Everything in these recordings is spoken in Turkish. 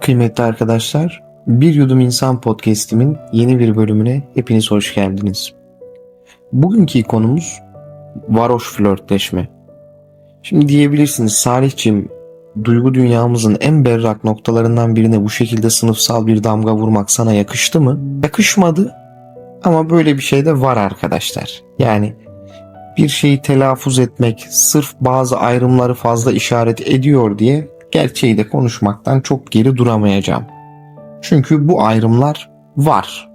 Kıymetli arkadaşlar, Bir Yudum İnsan Podcast'imin yeni bir bölümüne hepiniz hoş geldiniz. Bugünkü konumuz varoş flörtleşme. Şimdi diyebilirsiniz Salihçim, duygu dünyamızın en berrak noktalarından birine bu şekilde sınıfsal bir damga vurmak sana yakıştı mı? Yakışmadı ama böyle bir şey de var arkadaşlar. Yani bir şeyi telaffuz etmek sırf bazı ayrımları fazla işaret ediyor diye gerçeği de konuşmaktan çok geri duramayacağım. Çünkü bu ayrımlar var.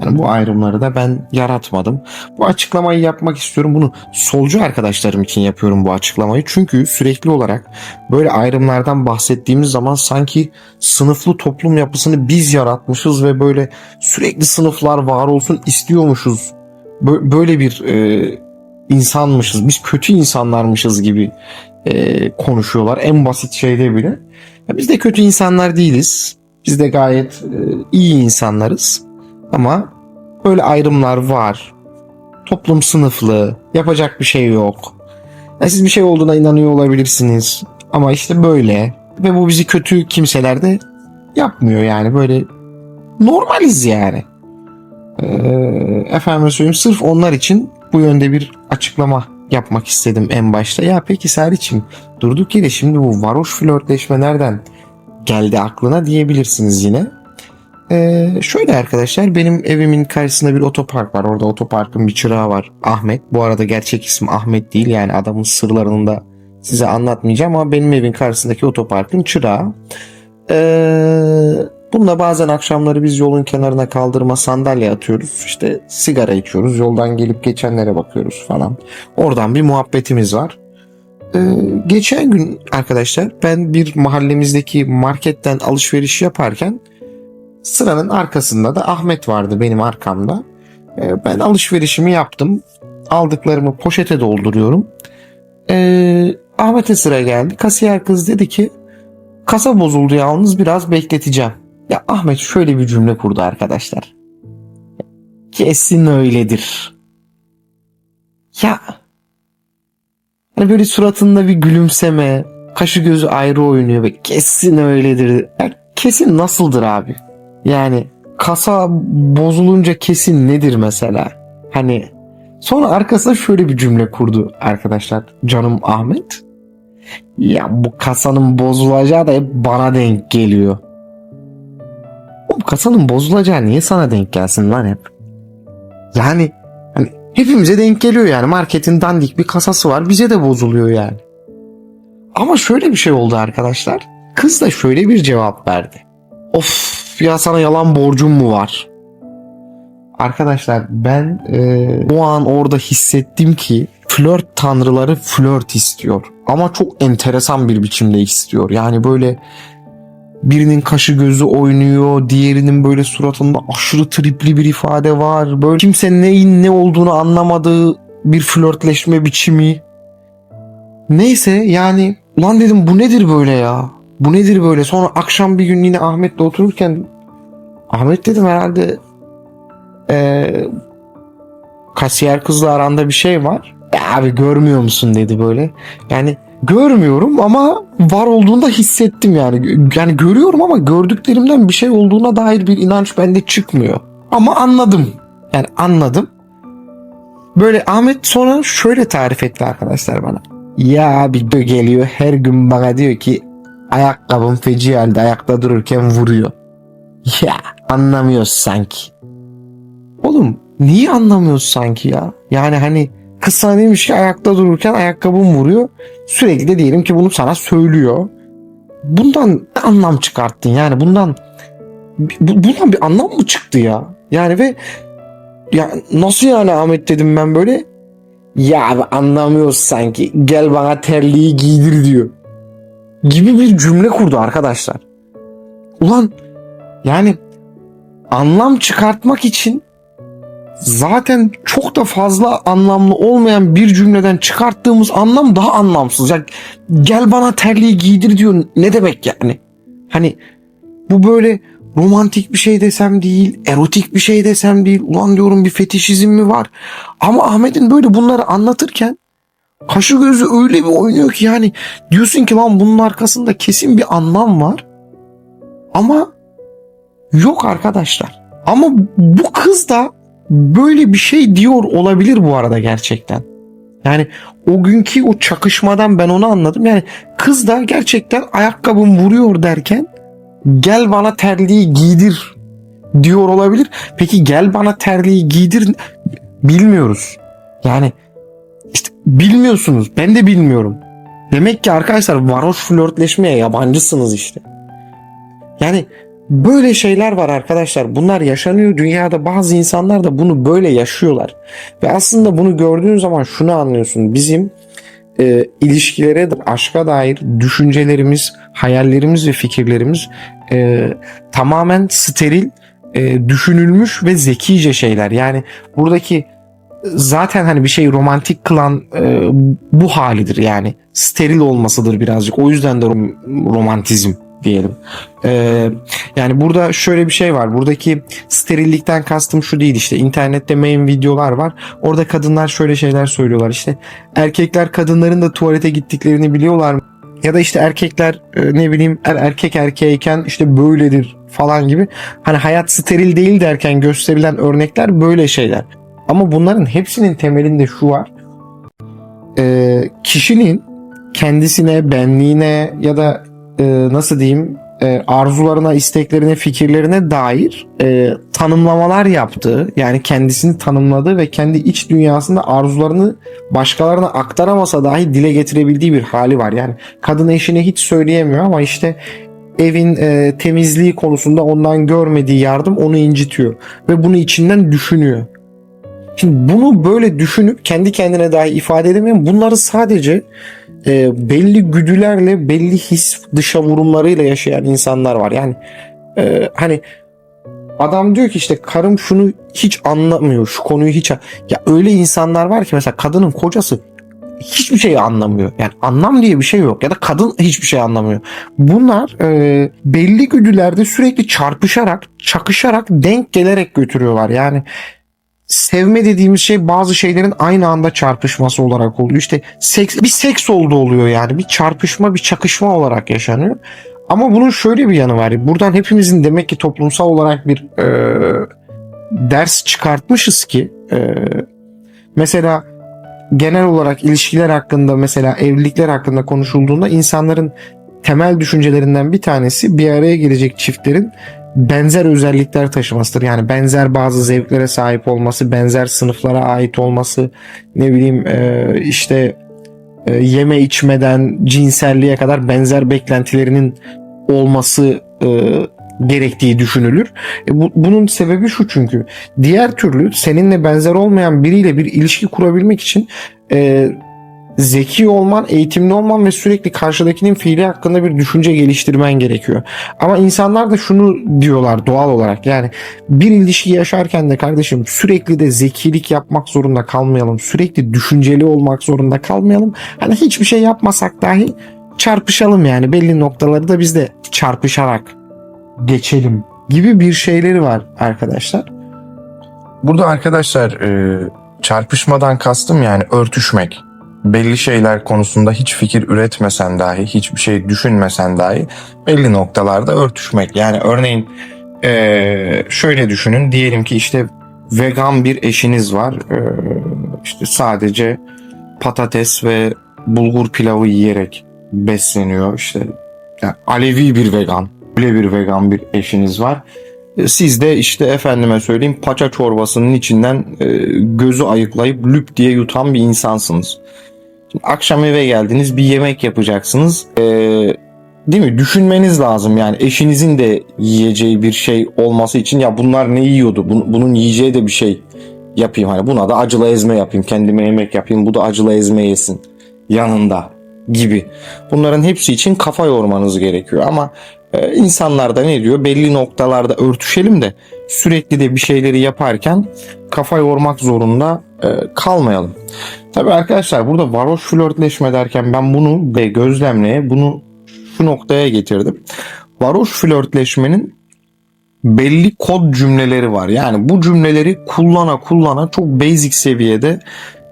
Yani bu ayrımları da ben yaratmadım. Bu açıklamayı yapmak istiyorum. Bunu solcu arkadaşlarım için yapıyorum bu açıklamayı. Çünkü sürekli olarak böyle ayrımlardan bahsettiğimiz zaman sanki sınıflı toplum yapısını biz yaratmışız ve böyle sürekli sınıflar var olsun istiyormuşuz. Bö- Böyle bir e, insanmışız. Biz kötü insanlarmışız gibi e, konuşuyorlar. En basit şeyde bile. Ya biz de kötü insanlar değiliz. Biz de gayet e, iyi insanlarız. Ama böyle ayrımlar var. Toplum sınıflı. Yapacak bir şey yok. Ya siz bir şey olduğuna inanıyor olabilirsiniz. Ama işte böyle. Ve bu bizi kötü kimseler de yapmıyor yani. Böyle normaliz yani. Ee, efendim söyleyeyim sırf onlar için bu yönde bir açıklama yapmak istedim en başta. Ya peki Salih'im durduk yere şimdi bu varoş flörtleşme nereden geldi aklına diyebilirsiniz yine. Ee, şöyle arkadaşlar benim evimin karşısında bir otopark var. Orada otoparkın bir çırağı var. Ahmet. Bu arada gerçek ismi Ahmet değil. Yani adamın sırlarını da size anlatmayacağım ama benim evin karşısındaki otoparkın çırağı. Ee, bununla bazen akşamları biz yolun kenarına kaldırma sandalye atıyoruz. İşte sigara içiyoruz. Yoldan gelip geçenlere bakıyoruz falan. Oradan bir muhabbetimiz var. Ee, geçen gün arkadaşlar ben bir mahallemizdeki marketten alışveriş yaparken sıranın arkasında da Ahmet vardı benim arkamda. Ee, ben alışverişimi yaptım. Aldıklarımı poşete dolduruyorum. Ee, Ahmet'e sıra geldi. Kasiyer kız dedi ki kasa bozuldu yalnız biraz bekleteceğim. Ya Ahmet şöyle bir cümle kurdu arkadaşlar. Kesin öyledir. Ya Hani böyle suratında bir gülümseme, kaşı gözü ayrı oynuyor ve kesin öyledir. Ya kesin nasıldır abi? Yani kasa bozulunca kesin nedir mesela? Hani sonra arkasına şöyle bir cümle kurdu arkadaşlar. Canım Ahmet. Ya bu kasanın bozulacağı da hep bana denk geliyor. Bu kasanın bozulacağı niye sana denk gelsin lan hep? Yani hani hepimize denk geliyor yani marketin dandik bir kasası var bize de bozuluyor yani. Ama şöyle bir şey oldu arkadaşlar. Kız da şöyle bir cevap verdi. Of ya sana yalan borcum mu var? Arkadaşlar ben e, o an orada hissettim ki flört tanrıları flört istiyor. Ama çok enteresan bir biçimde istiyor. Yani böyle birinin kaşı gözü oynuyor, diğerinin böyle suratında aşırı tripli bir ifade var. Böyle kimse neyin ne olduğunu anlamadığı bir flörtleşme biçimi. Neyse yani ulan dedim bu nedir böyle ya? Bu nedir böyle? Sonra akşam bir gün yine Ahmet'le otururken Ahmet dedim herhalde eee kasiyer kızla aranda bir şey var. Ya abi görmüyor musun dedi böyle. Yani görmüyorum ama var olduğunda hissettim yani. Yani görüyorum ama gördüklerimden bir şey olduğuna dair bir inanç bende çıkmıyor. Ama anladım. Yani anladım. Böyle Ahmet sonra şöyle tarif etti arkadaşlar bana. Ya abi geliyor her gün bana diyor ki ayakkabım feci halde ayakta dururken vuruyor. Ya anlamıyoruz sanki. Oğlum niye anlamıyoruz sanki ya? Yani hani kız demiş ki ayakta dururken ayakkabım vuruyor. Sürekli de diyelim ki bunu sana söylüyor. Bundan ne anlam çıkarttın yani bundan bu- bundan bir anlam mı çıktı ya? Yani ve ya nasıl yani Ahmet dedim ben böyle. Ya abi anlamıyoruz sanki. Gel bana terliği giydir diyor. Gibi bir cümle kurdu arkadaşlar. Ulan yani anlam çıkartmak için zaten çok da fazla anlamlı olmayan bir cümleden çıkarttığımız anlam daha anlamsız. Ya gel bana terliği giydir diyor. Ne demek yani? Hani bu böyle romantik bir şey desem değil, erotik bir şey desem değil. Ulan diyorum bir fetişizm mi var? Ama Ahmet'in böyle bunları anlatırken kaşı gözü öyle bir oynuyor ki yani diyorsun ki lan bunun arkasında kesin bir anlam var. Ama yok arkadaşlar. Ama bu kız da böyle bir şey diyor olabilir bu arada gerçekten. Yani o günkü o çakışmadan ben onu anladım. Yani kız da gerçekten ayakkabım vuruyor derken gel bana terliği giydir diyor olabilir. Peki gel bana terliği giydir bilmiyoruz. Yani işte bilmiyorsunuz. Ben de bilmiyorum. Demek ki arkadaşlar varoş flörtleşmeye yabancısınız işte. Yani böyle şeyler var arkadaşlar. Bunlar yaşanıyor dünyada. Bazı insanlar da bunu böyle yaşıyorlar. Ve aslında bunu gördüğün zaman şunu anlıyorsun. Bizim e, ilişkilere, aşka dair düşüncelerimiz, hayallerimiz ve fikirlerimiz e, tamamen steril, e, düşünülmüş ve zekice şeyler. Yani buradaki zaten hani bir şey romantik kılan e, bu halidir yani steril olmasıdır birazcık. O yüzden de rom- romantizm diyelim. E, yani burada şöyle bir şey var. Buradaki sterillikten kastım şu değil işte internette main videolar var. Orada kadınlar şöyle şeyler söylüyorlar işte erkekler kadınların da tuvalete gittiklerini biliyorlar mı? Ya da işte erkekler e, ne bileyim er- erkek erkeğeyken işte böyledir falan gibi. Hani hayat steril değil derken gösterilen örnekler böyle şeyler. Ama bunların hepsinin temelinde şu var. Ee, kişinin kendisine, benliğine ya da e, nasıl diyeyim e, arzularına, isteklerine, fikirlerine dair e, tanımlamalar yaptığı, yani kendisini tanımladığı ve kendi iç dünyasında arzularını başkalarına aktaramasa dahi dile getirebildiği bir hali var. Yani kadın eşine hiç söyleyemiyor ama işte evin e, temizliği konusunda ondan görmediği yardım onu incitiyor ve bunu içinden düşünüyor. Şimdi bunu böyle düşünüp kendi kendine dahi ifade edemeyen bunları sadece e, belli güdülerle belli his dışa vurumlarıyla yaşayan insanlar var. Yani e, hani adam diyor ki işte karım şunu hiç anlamıyor şu konuyu hiç ya öyle insanlar var ki mesela kadının kocası hiçbir şey anlamıyor. Yani anlam diye bir şey yok ya da kadın hiçbir şey anlamıyor. Bunlar e, belli güdülerde sürekli çarpışarak, çakışarak, denk gelerek götürüyorlar. Yani sevme dediğimiz şey bazı şeylerin aynı anda çarpışması olarak oluyor. İşte seks, bir seks oldu oluyor yani. Bir çarpışma, bir çakışma olarak yaşanıyor. Ama bunun şöyle bir yanı var. Buradan hepimizin demek ki toplumsal olarak bir e, ders çıkartmışız ki e, mesela genel olarak ilişkiler hakkında mesela evlilikler hakkında konuşulduğunda insanların temel düşüncelerinden bir tanesi bir araya gelecek çiftlerin benzer özellikler taşımasıdır. Yani benzer bazı zevklere sahip olması, benzer sınıflara ait olması, ne bileyim e, işte e, yeme içmeden cinselliğe kadar benzer beklentilerinin olması e, gerektiği düşünülür. Bu, bunun sebebi şu çünkü diğer türlü seninle benzer olmayan biriyle bir ilişki kurabilmek için zeki olman, eğitimli olman ve sürekli karşıdakinin fiili hakkında bir düşünce geliştirmen gerekiyor. Ama insanlar da şunu diyorlar doğal olarak yani bir ilişki yaşarken de kardeşim sürekli de zekilik yapmak zorunda kalmayalım. Sürekli düşünceli olmak zorunda kalmayalım. Hani hiçbir şey yapmasak dahi çarpışalım yani belli noktaları da biz de çarpışarak geçelim gibi bir şeyleri var arkadaşlar. Burada arkadaşlar e, çarpışmadan kastım yani örtüşmek. Belli şeyler konusunda hiç fikir üretmesen dahi, hiçbir şey düşünmesen dahi belli noktalarda örtüşmek. Yani örneğin e, şöyle düşünün diyelim ki işte vegan bir eşiniz var. E, işte sadece patates ve bulgur pilavı yiyerek besleniyor. İşte yani Alevi bir vegan. Öyle bir vegan bir eşiniz var. E, Siz de işte efendime söyleyeyim paça çorbasının içinden gözü ayıklayıp lüp diye yutan bir insansınız. Akşam eve geldiniz bir yemek yapacaksınız. E, değil mi? Düşünmeniz lazım yani eşinizin de yiyeceği bir şey olması için ya bunlar ne yiyordu? Bun- bunun yiyeceği de bir şey yapayım hani buna da acılı ezme yapayım kendime yemek yapayım bu da acılı ezme yesin yanında gibi. Bunların hepsi için kafa yormanız gerekiyor ama ee, insanlar da ne diyor? Belli noktalarda örtüşelim de sürekli de bir şeyleri yaparken kafa yormak zorunda e, kalmayalım. Tabii arkadaşlar burada varoş flörtleşme derken ben bunu ve gözlemleye bunu şu noktaya getirdim. Varoş flörtleşmenin belli kod cümleleri var. Yani bu cümleleri kullana kullana çok basic seviyede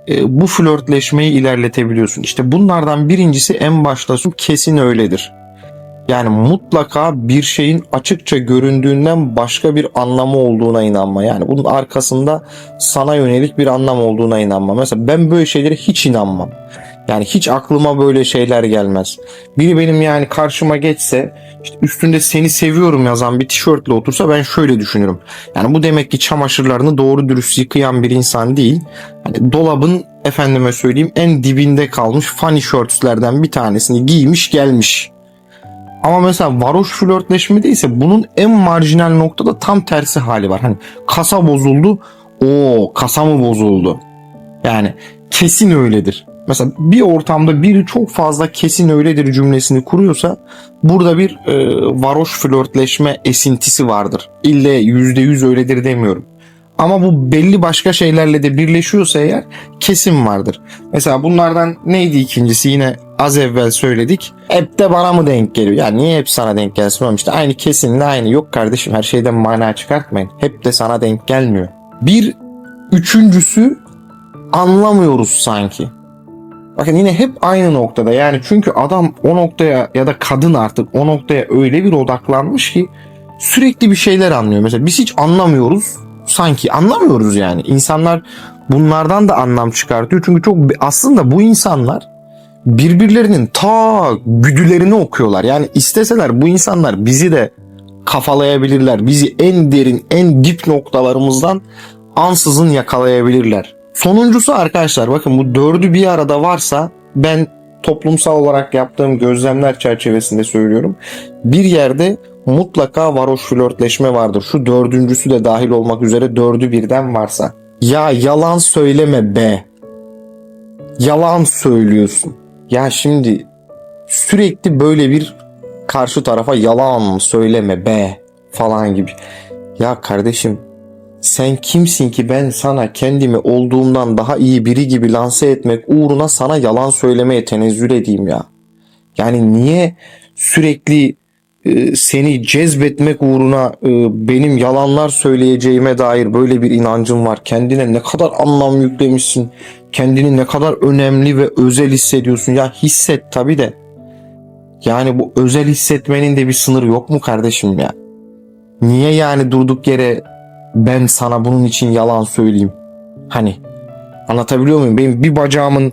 e, bu flörtleşmeyi ilerletebiliyorsun. İşte bunlardan birincisi en başta kesin öyledir. Yani mutlaka bir şeyin açıkça göründüğünden başka bir anlamı olduğuna inanma. Yani bunun arkasında sana yönelik bir anlam olduğuna inanma. Mesela ben böyle şeylere hiç inanmam. Yani hiç aklıma böyle şeyler gelmez. Biri benim yani karşıma geçse işte üstünde seni seviyorum yazan bir tişörtle otursa ben şöyle düşünürüm. Yani bu demek ki çamaşırlarını doğru dürüst yıkayan bir insan değil. Hani dolabın efendime söyleyeyim en dibinde kalmış funny shirtslerden bir tanesini giymiş gelmiş. Ama mesela varoş flörtleşmede ise bunun en marjinal noktada tam tersi hali var. Hani kasa bozuldu. O kasa mı bozuldu? Yani kesin öyledir. Mesela bir ortamda biri çok fazla kesin öyledir cümlesini kuruyorsa burada bir e, varoş flörtleşme esintisi vardır. İlle yüzde yüz öyledir demiyorum. Ama bu belli başka şeylerle de birleşiyorsa eğer kesin vardır. Mesela bunlardan neydi ikincisi yine az evvel söyledik. Hep de bana mı denk geliyor? Ya niye hep sana denk gelsin oğlum? İşte aynı kesinle aynı. Yok kardeşim her şeyden mana çıkartmayın. Hep de sana denk gelmiyor. Bir üçüncüsü anlamıyoruz sanki. Bakın yine hep aynı noktada yani çünkü adam o noktaya ya da kadın artık o noktaya öyle bir odaklanmış ki sürekli bir şeyler anlıyor. Mesela biz hiç anlamıyoruz sanki anlamıyoruz yani. İnsanlar bunlardan da anlam çıkartıyor çünkü çok aslında bu insanlar birbirlerinin ta güdülerini okuyorlar. Yani isteseler bu insanlar bizi de kafalayabilirler. Bizi en derin en dip noktalarımızdan ansızın yakalayabilirler. Sonuncusu arkadaşlar bakın bu dördü bir arada varsa ben toplumsal olarak yaptığım gözlemler çerçevesinde söylüyorum. Bir yerde mutlaka varoş flörtleşme vardır. Şu dördüncüsü de dahil olmak üzere dördü birden varsa. Ya yalan söyleme be. Yalan söylüyorsun. Ya şimdi sürekli böyle bir karşı tarafa yalan söyleme be falan gibi. Ya kardeşim sen kimsin ki ben sana kendimi olduğumdan daha iyi biri gibi lanse etmek uğruna sana yalan söylemeye tenezzül edeyim ya. Yani niye sürekli seni cezbetmek uğruna e, benim yalanlar söyleyeceğime dair böyle bir inancın var. Kendine ne kadar anlam yüklemişsin. Kendini ne kadar önemli ve özel hissediyorsun. Ya hisset tabii de. Yani bu özel hissetmenin de bir sınır yok mu kardeşim ya? Niye yani durduk yere ben sana bunun için yalan söyleyeyim? Hani anlatabiliyor muyum? Benim bir bacağımın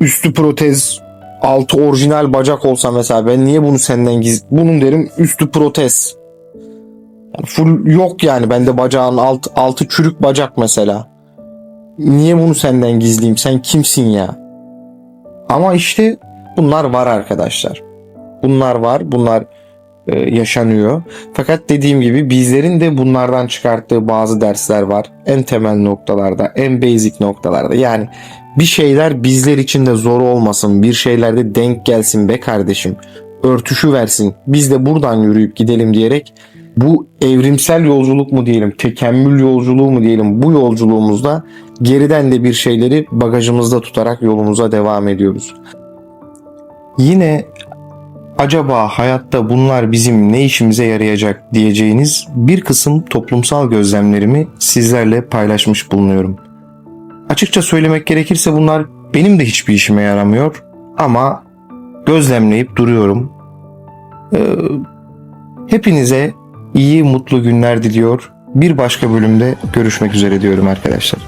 üstü protez, altı orijinal bacak olsa mesela ben niye bunu senden giz... Bunun derim üstü protez. Yani full yok yani bende bacağın alt, altı çürük bacak mesela. Niye bunu senden gizleyeyim? Sen kimsin ya? Ama işte bunlar var arkadaşlar. Bunlar var. Bunlar e, yaşanıyor. Fakat dediğim gibi bizlerin de bunlardan çıkarttığı bazı dersler var. En temel noktalarda, en basic noktalarda. Yani bir şeyler bizler için de zor olmasın. Bir şeylerde denk gelsin be kardeşim. Örtüşü versin. Biz de buradan yürüyüp gidelim diyerek bu evrimsel yolculuk mu diyelim, tekemmül yolculuğu mu diyelim bu yolculuğumuzda geriden de bir şeyleri bagajımızda tutarak yolumuza devam ediyoruz. Yine acaba hayatta bunlar bizim ne işimize yarayacak diyeceğiniz bir kısım toplumsal gözlemlerimi sizlerle paylaşmış bulunuyorum. Açıkça söylemek gerekirse bunlar benim de hiçbir işime yaramıyor ama gözlemleyip duruyorum. Ee, hepinize iyi mutlu günler diliyor. Bir başka bölümde görüşmek üzere diyorum arkadaşlar.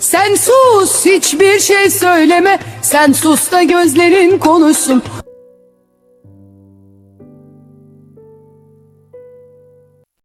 Sen sus hiçbir şey söyleme Sen sus da gözlerin konuşsun